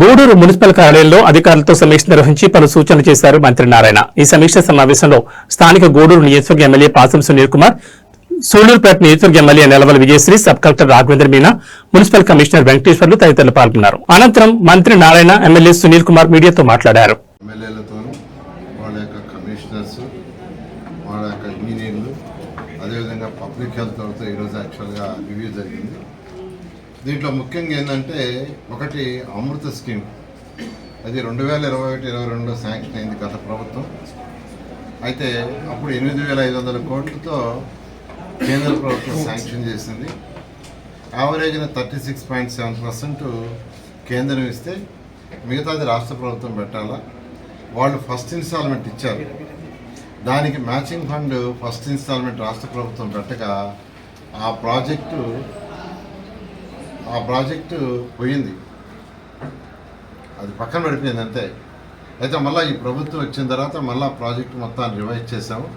Gudur municipal కార్యాలయంలో అధికారులతో సమీక్ష నిర్వహించి పలు సూచనలు చేశారు మంత్రి నారాయణ. ఈ సమీక్ష సమావేశంలో స్థానిక గూడూరు నియోజకవర్గ ఎమ్మెల్యే పాసం సునీల్ కుమార్ సూళ్ళూరుపేట నియోజకవర్గ MLA Nelavala Vijayasri sub collector Raghavendra Meena municipal commissioner Venkateswarlu తదితరులు పాల్గొన్నారు. అనంతరం మంత్రి నారాయణ ఎమ్మెల్యే సునీల్ కుమార్ మీడియాతో మాట్లాడారు. అదేవిధంగా పబ్లిక్ హెల్త్ ఈరోజు యాక్చువల్గా రివ్యూ జరిగింది. దీంట్లో ముఖ్యంగా ఏంటంటే ఒకటి అమృత స్కీమ్. అది రెండు వేల ఇరవై ఒకటి ఇరవై రెండులో శాంక్షన్ అయింది గత ప్రభుత్వం. అయితే అప్పుడు ఎనిమిది వేల ఐదు వందల కోట్లతో కేంద్ర ప్రభుత్వం శాంక్షన్ చేసింది. యావరేజ్న thirty six point seven percent కేంద్రం ఇస్తే మిగతాది రాష్ట్ర ప్రభుత్వం పెట్టాలా? వాళ్ళు ఫస్ట్ ఇన్స్టాల్మెంట్ ఇచ్చారు. దానికి మ్యాచింగ్ ఫండ్ ఫస్ట్ ఇన్స్టాల్మెంట్ రాష్ట్ర ప్రభుత్వం పెట్టగా ఆ ప్రాజెక్టు ఆ ప్రాజెక్టు పోయింది. అది పక్కన పడిపోయింది అంతే. అయితే మళ్ళీ ఈ ప్రభుత్వం వచ్చిన తర్వాత మళ్ళీ ప్రాజెక్టు మొత్తాన్ని రివైజ్ చేశాము.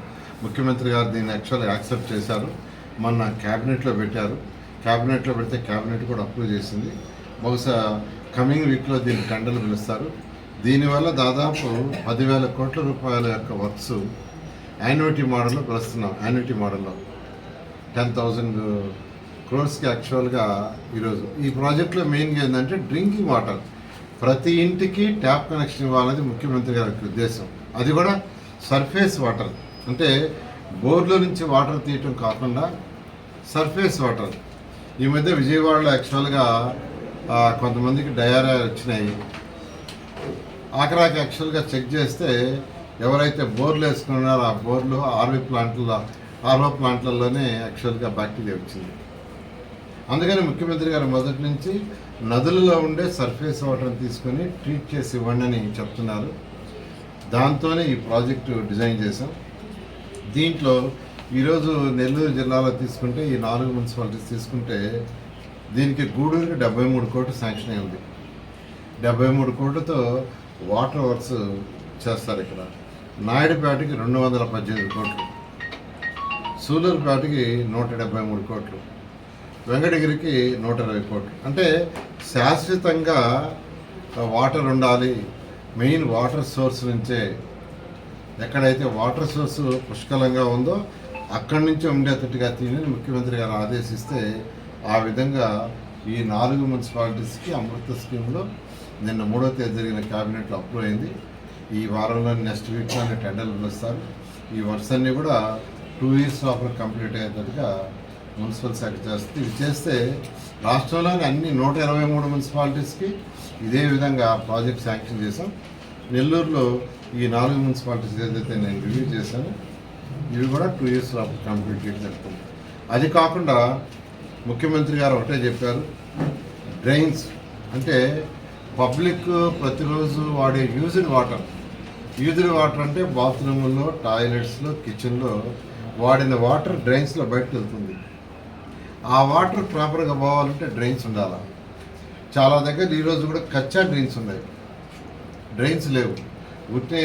ముఖ్యమంత్రి గారు దీన్ని యాక్చువల్గా యాక్సెప్ట్ చేశారు. మొన్న క్యాబినెట్లో పెట్టారు. క్యాబినెట్లో పెడితే క్యాబినెట్ కూడా అప్రూవ్ చేసింది. బహుశా కమింగ్ వీక్లో దీన్ని టెండర్లు పిలుస్తారు. దీనివల్ల దాదాపు పదివేల కోట్ల రూపాయల యొక్క వర్క్స్ యాన్యుటీ మోడల్లో పిలుస్తున్నాం. యాన్యుటీ మోడల్లో టెన్ థౌజండ్ క్రోర్స్కి యాక్చువల్గా ఈరోజు ఈ ప్రాజెక్ట్లో మెయిన్గా ఏంటంటే డ్రింకింగ్ వాటర్. ప్రతి ఇంటికి ట్యాప్ కనెక్షన్ ఇవ్వాలనేది ముఖ్యమంత్రి గారి ఉద్దేశం. అది కూడా సర్ఫేస్ వాటర్. అంటే బోర్లో నుంచి వాటర్ తీయటం కాకుండా సర్ఫేస్ వాటర్. ఈ మధ్య విజయవాడలో యాక్చువల్గా కొంతమందికి డయారియా వచ్చినాయి. ఆఖరాకి యాక్చువల్గా చెక్ చేస్తే ఎవరైతే బోర్లు వేసుకున్నారో ఆ బోర్లు ఆర్వీ ప్లాంట్ల ఆర్వో ప్లాంట్లలోనే యాక్చువల్గా బ్యాక్టీరియా వచ్చింది. అందుకని ముఖ్యమంత్రి గారు మొదటి నుంచి నదులలో ఉండే సర్ఫేస్ వాటర్ని తీసుకొని ట్రీట్ చేసి ఇవ్వండి అని చెప్తున్నారు. దాంతోనే ఈ ప్రాజెక్టు డిజైన్ చేశాం. దీంట్లో ఈరోజు నెల్లూరు జిల్లాలో తీసుకుంటే ఈ నాలుగు మున్సిపాలిటీస్ తీసుకుంటే దీనికి గూడూరుకి డెబ్బై మూడు కోట్లు శాంక్షన్ అయింది డెబ్బై మూడు కోట్లతో వాటర్ వర్క్స్ చేస్తారు ఇక్కడ. నాయుడుపేటకి రెండు వందల పద్దెనిమిది కోట్లు. సూలూరుపేటకి నూట డెబ్బై మూడు కోట్లు. వెంకటగిరికి నూట ఇరవై కోట్లు అంటే శాశ్వతంగా వాటర్ ఉండాలి. మెయిన్ వాటర్ సోర్స్ నుంచే ఎక్కడైతే వాటర్ సోర్స్ పుష్కలంగా ఉందో అక్కడి నుంచి ఉండేటట్టుగా తీయని ముఖ్యమంత్రి గారు ఆదేశిస్తే ఆ విధంగా ఈ నాలుగు మున్సిపాలిటీస్కి అమృత స్కీమ్లో నిన్న మూడో తేదీ జరిగిన క్యాబినెట్లో అప్రూవ్ అయింది. ఈ వారంలో నెక్స్ట్ వీక్లోనే టెండర్లు పిలుస్తారు. ఈ వర్క్స్ అన్నీ కూడా టూ ఇయర్స్ లోపల కంప్లీట్ అయ్యేటట్టుగా మున్సిపల్ శాఖ చేస్తుంది ఇది చేస్తే రాష్ట్రంలోని అన్ని నూట ఇరవై మూడు మున్సిపాలిటీస్కి ఇదే విధంగా ప్రాజెక్ట్ శాంక్షన్ చేశాం. నెల్లూరులో ఈ నాలుగు మున్సిపాలిటీస్ ఏదైతే నేను రివ్యూ చేశాను ఇవి కూడా టూ ఇయర్స్ లోపల కంప్లీట్ చేయడం జరుగుతుంది అది కాకుండా ముఖ్యమంత్రి గారు ఒకటే చెప్పారు డ్రైన్స్ అంటే పబ్లిక్ ప్రతిరోజు వాడే యూజ్డ్ వాటర్ యూజ్డ్ వాటర్ అంటే బాత్రూముల్లో టాయిలెట్స్లో కిచెన్లో వాడిన వాటర్ డ్రైన్స్లో బయటకు వెళ్తుంది. ఆ వాటర్ ప్రాపర్గా పోవాలంటే డ్రైన్స్ ఉండాలి? చాలా దగ్గర ఈరోజు కూడా కచ్చా డ్రైన్స్ ఉన్నాయి. డ్రైన్స్ లేవు. ఉట్టే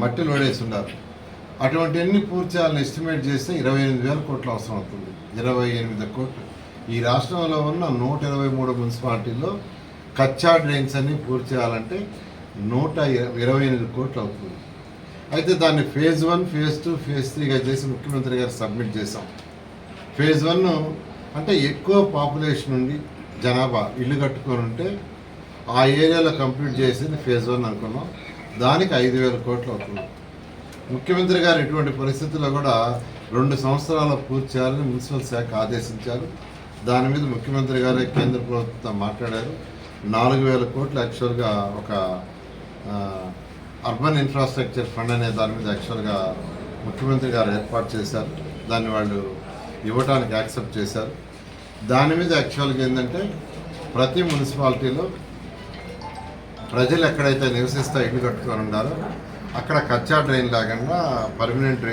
మట్టి లోడేసి అటువంటివన్నీ పూర్తి చేయాలని ఎస్టిమేట్ చేస్తే ఇరవై ఎనిమిది వేల కోట్లు అవసరం అవుతుంది. ఇరవై ఎనిమిది కోట్లు. ఈ రాష్ట్రంలో ఉన్న నూట ఇరవై మూడు మున్సిపాలిటీల్లో కచ్చా డ్రైన్స్ అన్ని పూర్తి చేయాలంటే నూట ఇరవై ఎనిమిది కోట్లు అవుతుంది. అయితే దాన్ని phase one phase two phase త్రీగా చేసి ముఖ్యమంత్రి గారు సబ్మిట్ చేశాం. ఫేజ్ వన్ అంటే ఎక్కువ పాపులేషన్ ఉండి జనాభా ఇల్లు కట్టుకొని ఉంటే ఆ ఏరియాలో కంప్లీట్ చేసింది ఫేజ్ వన్ అనుకున్నాం. దానికి ఐదు వేల కోట్లు అవుతుంది. ముఖ్యమంత్రి గారు ఇటువంటి పరిస్థితుల్లో కూడా రెండు సంవత్సరాలు పూర్తి చేయాలని మున్సిపల్ శాఖ ఆదేశించారు. దాని మీద ముఖ్యమంత్రి గారే కేంద్ర ప్రభుత్వంతో మాట్లాడారు. నాలుగు వేల కోట్లు యాక్చువల్గా ఒక అర్బన్ ఇన్ఫ్రాస్ట్రక్చర్ ఫండ్ అనే దాని మీద యాక్చువల్గా ముఖ్యమంత్రి గారు ఏర్పాటు చేశారు. దాన్ని వాళ్ళు ఇవ్వడానికి యాక్సెప్ట్ చేశారు. దాని మీద యాక్చువల్గా ఏంటంటే ప్రతి మున్సిపాలిటీలో ప్రజలు ఎక్కడైతే నివసిస్తా ఇల్లు కట్టుకొని ఉన్నారో అక్కడ కచ్చా డ్రైన్ లేకుండా పర్మనెంట్ డ్రైన్